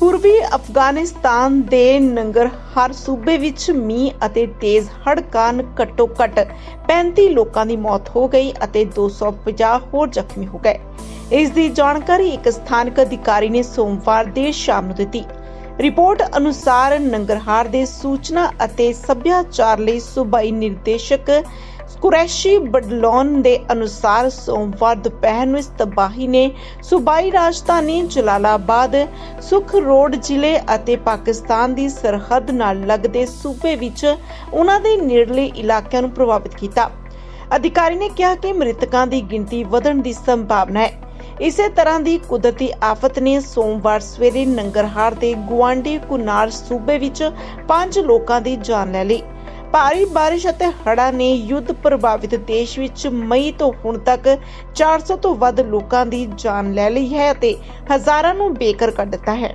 ਪੂਰਬੀ ਅਫਗਾਨਿਸਤਾਨ ਦੇ ਨੰਗਰਹਾਰ ਸੂਬੇ ਵਿੱਚ ਮੀਂਹ ਅਤੇ ਤੇਜ਼ ਹੜ੍ਹ ਕਾਰਨ ਘੱਟੋ-ਘੱਟ 35 ਲੋਕਾਂ ਦੀ ਮੌਤ ਹੋ ਗਈ ਅਤੇ 250 ਹੋਰ ਜ਼ਖਮੀ ਹੋ ਗਏ। ਇਸ ਦੀ ਜਾਣਕਾਰੀ ਇੱਕ ਸਥਾਨਕ ਅਧਿਕਾਰੀ ਨੇ ਸੋਮਵਾਰ ਦੇਰ ਸ਼ਾਮ ਨੂੰ ਦਿੱਤੀ। ਰਿਪੋਰਟ ਅਨੁਸਾਰ ਨੰਗਰਹਾਰ ਦੇ ਸੂਚਨਾ ਅਤੇ ਸੱਭਿਆਚਾਰ ਲਈ ਸੂਬਾਈ ਨਿਰਦੇਸ਼ਕ ਕੁਰੈਸ਼ੀ ਬਡਲੌਨ ਦੇ ਅਨੁਸਾਰ ਸੋਮਵਾਰ ਦੁਪਹਿਰ ਨੂੰ ਇਸ ਤਬਾਹੀ ਨੇ ਸੂਬਾਈ ਰਾਜਧਾਨੀ ਜਲਾਲਾਬਾਦ, ਸੁਖ ਰੋਡ ਜ਼ਿਲ੍ਹੇ ਅਤੇ ਪਾਕਿਸਤਾਨ ਦੀ ਸਰਹੱਦ ਨਾਲ ਲੱਗਦੇ ਸੂਬੇ ਵਿੱਚ ਉਹਨਾਂ ਦੇ ਨੇੜਲੇ ਇਲਾਕਿਆਂ ਨੂੰ ਪ੍ਰਭਾਵਿਤ ਕੀਤਾ। ਅਧਿਕਾਰੀ ਨੇ ਕਿਹਾ ਕਿ ਮ੍ਰਿਤਕਾਂ ਦੀ ਗਿਣਤੀ ਵਧਣ ਦੀ ਸੰਭਾਵਨਾ ਹੈ। ਇਸੇ ਤਰ੍ਹਾਂ ਦੀ ਕੁਦਰਤੀ ਆਫਤ ਨੇ ਸੋਮਵਾਰ ਸਵੇਰੇ ਨੰਗਰਹਾਰ ਦੇ ਗੁਆਂਢੀ ਕੁਨਾਰ ਸੂਬੇ ਵਿੱਚ ਪੰਜ ਲੋਕਾਂ ਦੀ ਜਾਨ ਲੈ ਲਈ। ਭਾਰੀ ਬਾਰਿਸ਼ ਅਤੇ ਹੜ੍ਹਾਂ ਨੇ ਯੁੱਧ ਪ੍ਰਭਾਵਿਤ ਦੇਸ਼ ਵਿੱਚ ਮਈ ਤੋਂ ਹੁਣ ਤੱਕ 400 ਤੋਂ ਵੱਧ ਲੋਕਾਂ ਦੀ ਜਾਨ ਲੈ ਲਈ ਹੈ ਅਤੇ ਹਜ਼ਾਰਾਂ ਨੂੰ ਬੇਕਰ ਕਰ ਦਿੱਤਾ ਹੈ।